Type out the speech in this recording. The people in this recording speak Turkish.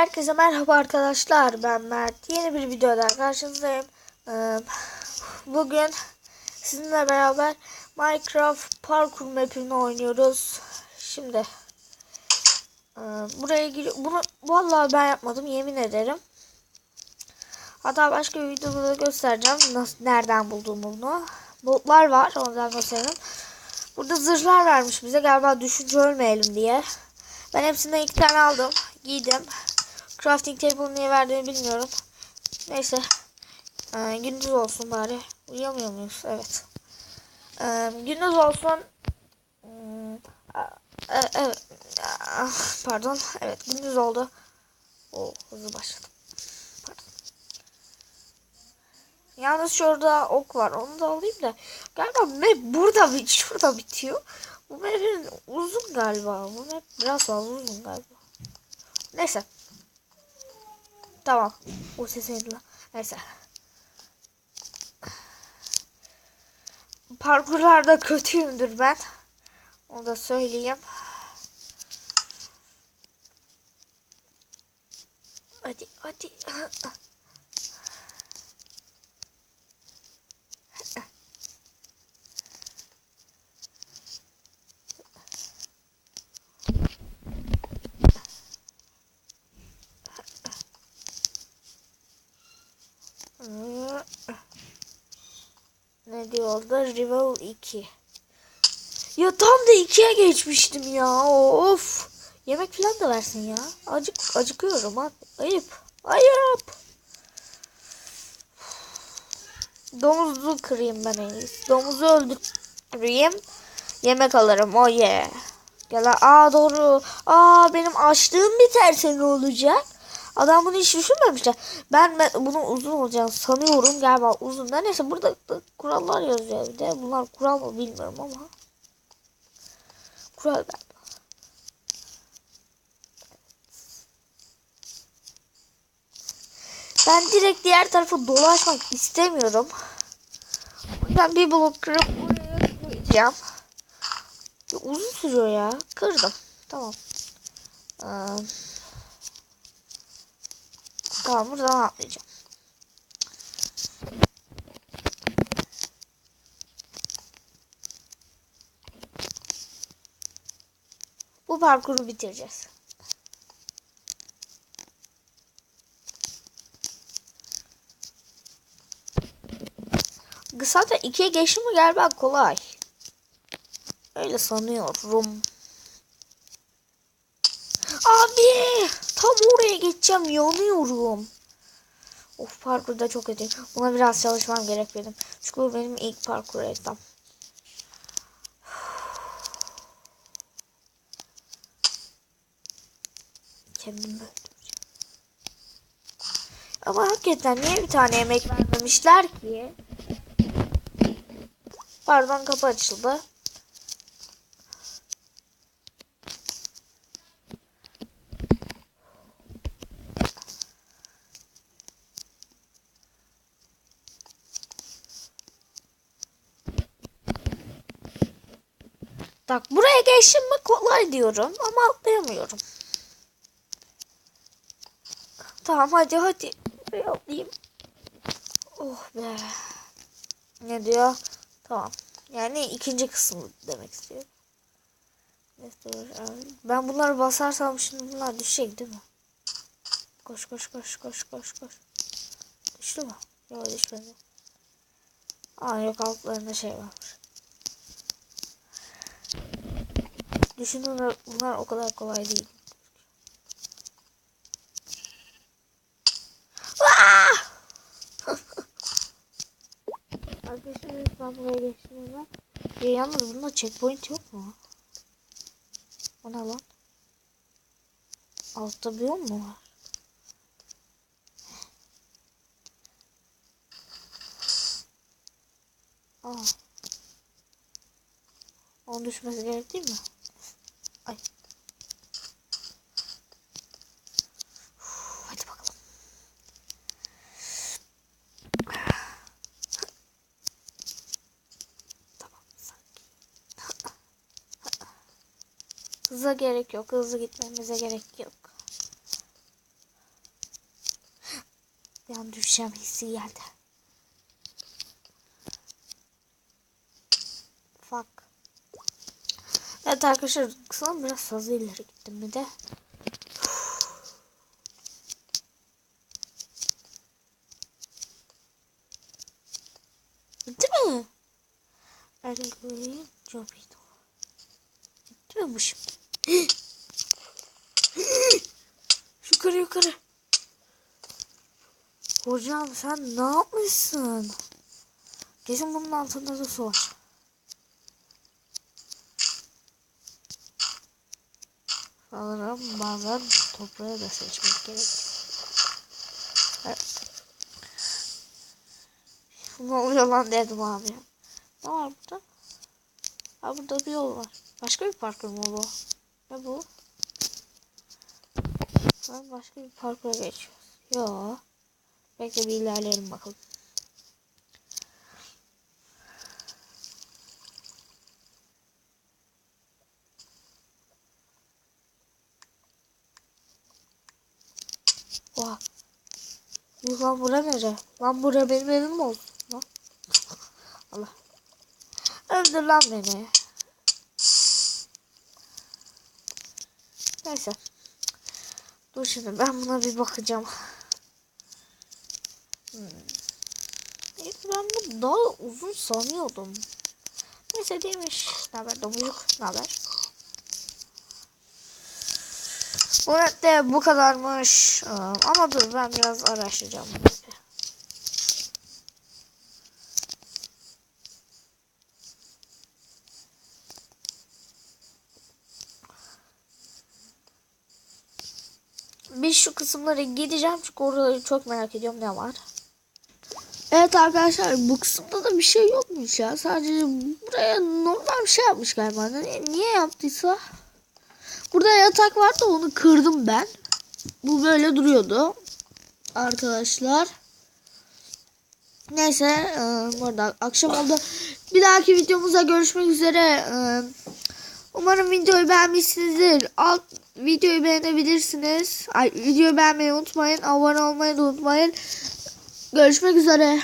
Herkese merhaba arkadaşlar. Ben Mert. Yeni bir videoda karşınızdayım. Ee, Bugün sizinle beraber Minecraft parkur map'ini oynuyoruz. Şimdi e, buraya giriyor. Bunu vallahi ben yapmadım yemin ederim. Hatta başka bir videoda da göstereceğim nasıl nereden bulduğumu bunu. Botlar var ondan göstereyim. Burada zırhlar vermiş bize galiba düşünce ölmeyelim diye. Ben hepsinden iki tane aldım. Giydim. Crafting table niye verdiğini bilmiyorum. Neyse. Ee, gündüz olsun bari. Uyuyamıyor muyuz? Evet. Ee, gündüz olsun. Hmm, e- evet. Ah, Pardon. Evet gündüz oldu. O hızlı başladım. Yalnız şurada ok var. Onu da alayım da. Galiba map burada şurada bitiyor. Bu map'in uzun galiba. Bu map biraz fazla uzun galiba. Neyse. Tamam. O ses edilen. Neyse. Parkurlarda kötüyümdür ben. Onu da söyleyeyim. Hadi hadi. Diyor orada? Rival 2. Ya tam da 2'ye geçmiştim ya. Of. Yemek falan da versin ya. Acık acıkıyorum abi. Ayıp. Ayıp. Domuzu kırayım ben en iyisi. Domuzu öldüreyim. Yemek alırım. O oh yeah. Gel. Aa doğru. Aa benim açlığım biterse ne olacak? Adam bunu hiç düşünmemişler. Ben, ben bunun uzun olacağını sanıyorum. Galiba uzun. Neyse burada da kurallar yazıyor bir de. Bunlar kural mı bilmiyorum ama. Kural galiba. Ben direkt diğer tarafa dolaşmak istemiyorum. O yüzden bir blok kırıp buraya koyacağım. Ya uzun sürüyor ya. Kırdım. Tamam. Ee, Tamam buradan atlayacağım. Bu parkuru bitireceğiz. Zaten ikiye geçti mi galiba kolay. Öyle sanıyorum. Abi tam oraya geçeceğim yanıyorum. Of parkurda çok kötü. Buna biraz çalışmam gerek benim. Çünkü bu benim ilk parkur etam. Kendimi. Ama hakikaten niye bir tane yemek vermemişler ki? Pardon kapı açıldı. Bak buraya geçtim mi kolay diyorum ama atlayamıyorum. Tamam hadi hadi. Buraya atlayayım. Oh be. Ne diyor? Tamam. Yani ikinci kısmı demek istiyorum. Ben bunları basarsam şimdi bunlar düşecek değil mi? Koş koş koş koş koş koş. Düştü mü? Yok düşmedi. Aa yok altlarında şey varmış. Düşünün bunlar o kadar kolay değil. Arkadaşlar ben buraya geçtim ben. Ya yalnız bunda checkpoint yok mu? O ne lan? Altta biyom mu var? Aa. Onun düşmesi gerek değil mi? Ay. Uf, hadi bakalım. Tamam sanki. Hıza gerek yok. Hızlı gitmemize gerek yok. Bir an düşeceğim hissi geldi. Fuck. Evet arkadaşlar kısa biraz fazla ileri gittim bir de. Bitti mi? Ergo'yu Jobito. Bitti mi bu şimdi? Yukarı yukarı. Hocam sen ne yapmışsın? Kesin bunun altında da su var. Sanırım bazen toprağı da seçmek gerek. Evet. Ne oluyor lan dedim abi. Ne var burada? Ha burada bir yol var. Başka bir parkur mu bu? Ne bu? Ha, başka bir parkura geçiyoruz. Yo. Bekle bir ilerleyelim bakalım. Oha. Bu lan bura nere? Lan bura benim evim olsun? Lan. Allah. Öldür lan beni. Neyse. Dur şimdi ben buna bir bakacağım. Hmm. Evet, ben bu daha uzun sanıyordum. Neyse değilmiş. Ne haber domuzcuk? Ne haber? Bu nette bu kadarmış. Aa, Ama dur ben biraz araştıracağım. Bir şu kısımlara gideceğim çünkü oraları çok merak ediyorum ne var. Evet arkadaşlar bu kısımda da bir şey yokmuş ya. Sadece buraya normal bir şey yapmış galiba. Niye, niye yaptıysa. Burada yatak vardı onu kırdım ben. Bu böyle duruyordu. Arkadaşlar. Neyse e, bu arada akşam oldu. Bir dahaki videomuzda görüşmek üzere. E, umarım videoyu beğenmişsinizdir. Alt videoyu beğenebilirsiniz. Ay, videoyu beğenmeyi unutmayın. Abone olmayı da unutmayın. Görüşmek üzere.